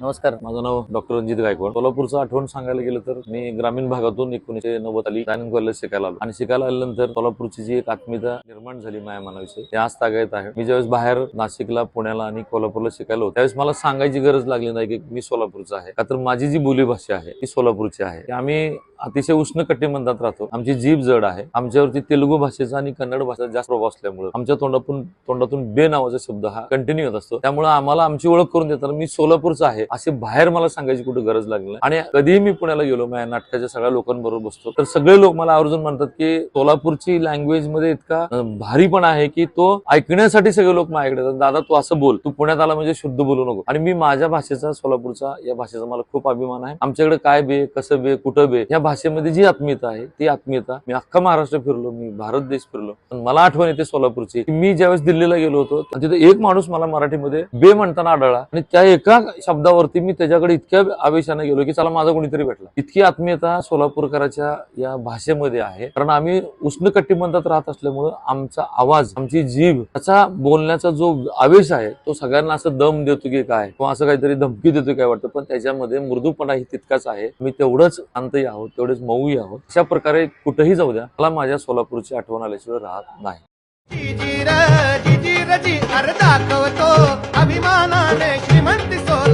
नमस्कार. माझं नाव डॉक्टर रणजित गायकवाड. सोलापूरचं आठवण सांगायला गेलं तर मी ग्रामीण भागातून एकोणीशे नव्वद आली प्लॅनिंग कॉलेज शिकायला आलो. आणि शिकायला आल्यानंतर सोलापूरची जी एक आत्मीयता निर्माण झाली माया मनाविषयी ते आज तागायत आहे. मी ज्यावेळेस बाहेर नाशिकला पुण्याला आणि कोल्हापूरला शिकायला होतो त्यावेळेस मला सांगायची गरज लागली नाही की मी सोलापूरचा आहे. का तर माझी जी बोलीभाषा आहे ती सोलापूरची आहे. आम्ही अतिशय उष्ण कटिबंधात राहतो. आमची जीभ जड आहे. आमच्यावरती तेलुगू भाषेचा आणि कन्नड भाषेचा जास्त प्रभाव असल्यामुळे आमच्या तोंडातून तोंडातून बे नावाचा शब्द हा कंटिन्यू होत असतो. त्यामुळे आम्हाला आमची ओळख करून देताना मी सोलापूरचा आहे असे बाहेर मला सांगायची कुठे गरज लागली आणि कधीही मी पुण्याला गेलो माझ्या नाटकाच्या सगळ्या लोकांबरोबर बसतो तर सगळे लोक मला आवर्जून म्हणतात की सोलापूरची लँग्वेजमध्ये इतका भारीपणा भारी पण आहे की तो ऐकण्यासाठी सगळे लोक माझ्याकडे येतात. दादा तू असं बोल. तू पुण्यात आला म्हणजे शुद्ध बोलू नको. आणि मी माझ्या भाषेचा सोलापूरचा या भाषेचा मला खूप अभिमान आहे. आमच्याकडे काय बे कसं बे कुठं बे या भाषेमध्ये जी आत्मीयता आहे ती आत्मीयता मी अख्खा महाराष्ट्र फिरलो मी भारत देश फिरलो. पण मला आठवण येते सोलापूरची. मी ज्यावेळेस दिल्लीला गेलो होतो तिथे एक माणूस मला मराठीमध्ये बे म्हणताना आढळला. आणि त्या एका शब्दावरती मी त्याच्याकडे इतक्या आवेशाने गेलो की चला माझा कोणीतरी भेटला. इतकी आत्मीयता सोलापूरकराच्या या भाषेमध्ये आहे. कारण आम्ही उष्ण कटिबंधात राहत असल्यामुळं आमचा आवाज आमची जीभ त्याचा बोलण्याचा जो आवेश आहे तो सगळ्यांना असं दम देतो की काय? किंवा असं काहीतरी धमकी देतो काय वाटतं? पण त्याच्यामध्ये मृदूपणाही तितकाच आहे. मी तेवढंच शांतही आहोत. तेवढेच मऊही आहोत. अशा प्रकारे कुठेही जाऊ द्या. मला माझ्या सोलापूरची आठवण आल्याशिवाय राहत नाही. अभिमानाने श्रीमंती सोला